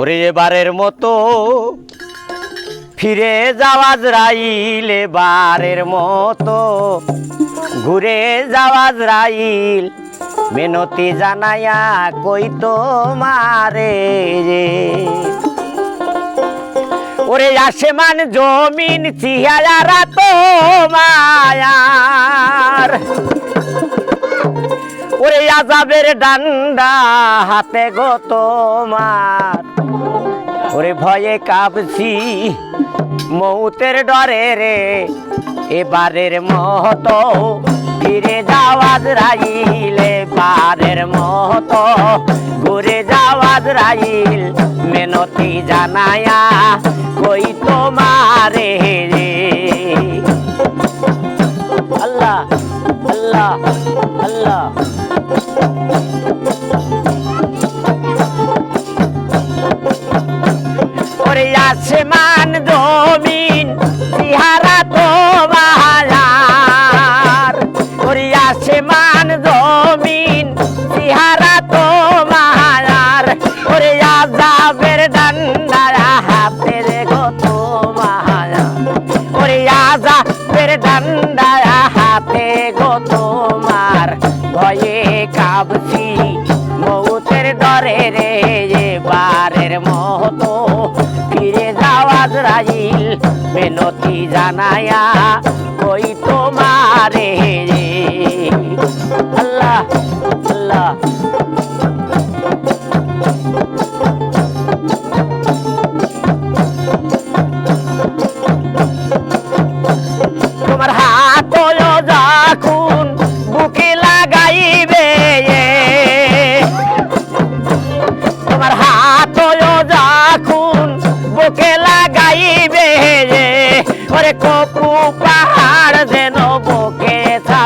ওরে এবারের মতো ফিরে যাওয়াজ রাইল, এবারের মতো ঘুরে যাওয়াজ রাইল। মেনতি জানায়া কই তো মারে রে ওরে আসমান জমিন চিহারা তো মায়ার। ওরে আজাবের ডান্ডা হাতে গো তোমার। ওরে ভয়ে কাঁপছি মৌতের ডরে রে। এবারের মতো ফিরে যাওয়াজ রাইল এবারের মতো ঘুরে যাওয়াজ রাইল মেনতি জানায়া কই তোমারে রে। আল্লাহ আল্লাহ আল্লাহ। আসমান জমিন ইহারা তো বাহার ওরে আসমান জমিন ইহারা তো মাহার ওরে আজাবের ডান্ডা হাতে গো তো মাহার ওরে আজাবের ডান্ডা হাতে গো মৌতের যে বারের মতো ফিরে যাওয়াজ রাজিল মেনতি জানায়া কই তোমারে রে? আল্লাহ আল্লাহ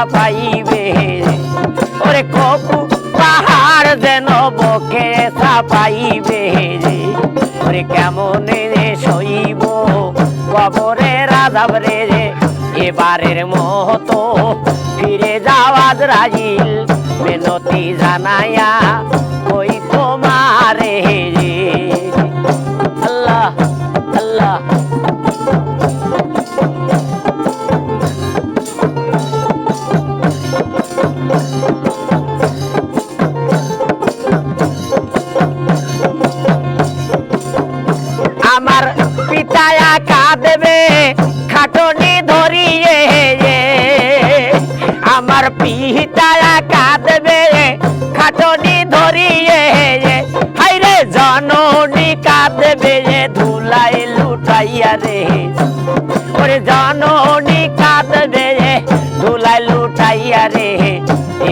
ছাপাইবে ওরে কপু, পাহাড় যেন বকে পাইবে রে ওরে কেমন রে সইব, কবরে রাধাব রে রে। এবারের মতো ফিরে যাওয়াজ রাজিল মেনতি জানায়া খাটনি ধরিয়ে আমার পিতায়া কাঁদবে। খাটনি ধরিয়ে হাইরে জননী কাঁদবে ধুলাই লুটাইয়া রে। ওরে জননী কাঁদবে ধুলাই লুটাইয়া রে।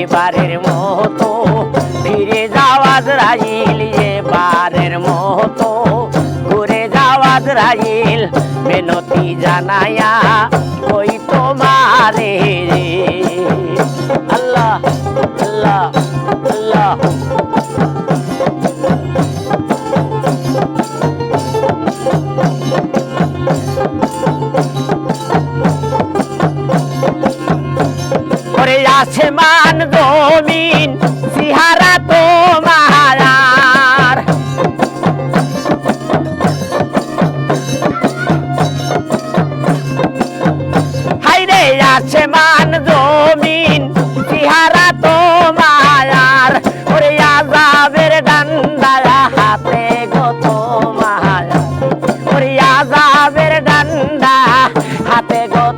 এবারের মতো ফিরে যাওয়াজ রাইল, এবারের মতো ঘুরে যাওয়াজ রাইল। মেনতি জানায়া ওই তোমারে রে। আল্লাহ আল্লাহ আল্লাহ। ওরে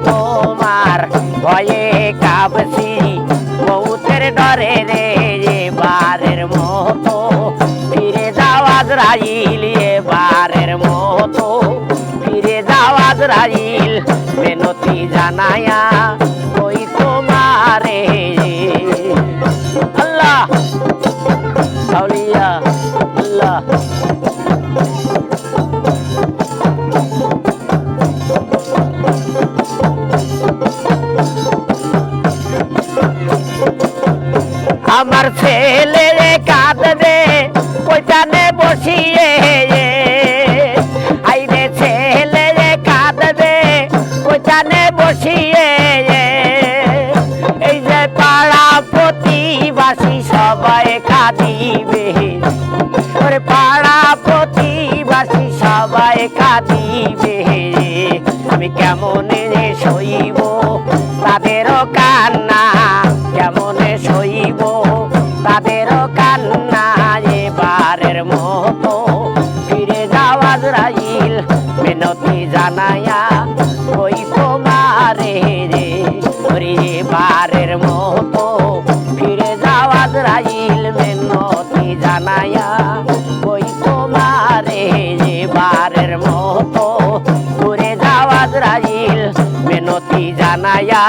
তোমার ভয়ে কাবছি মৌতের ডরে রে বারের মতো। ফিরে যাওয়াজ রাইল বারের মতো। ফিরে যাওয়াজ রাইল মেনতি জানায়া ওই তোমারে। আল্লাহ আল্লাহ। আমার ছেলে কাঁদবে কোইটানে বসিয়ে আইরে ছেলে কাঁদবে কোইটানে বসিয়ে এই যে পাড়া প্রতিবাসী সবাই কাঁদিবে। ওরে পাড়া একা দিবে আমি কেমনে সইব? ওরে এবারের মতো। ফিরে যাওয়া রাইল মিনতি জানায়া ওই তোমারে বারের মতো। ঘুরে যাওয়া রাইল মেনতি জানায়া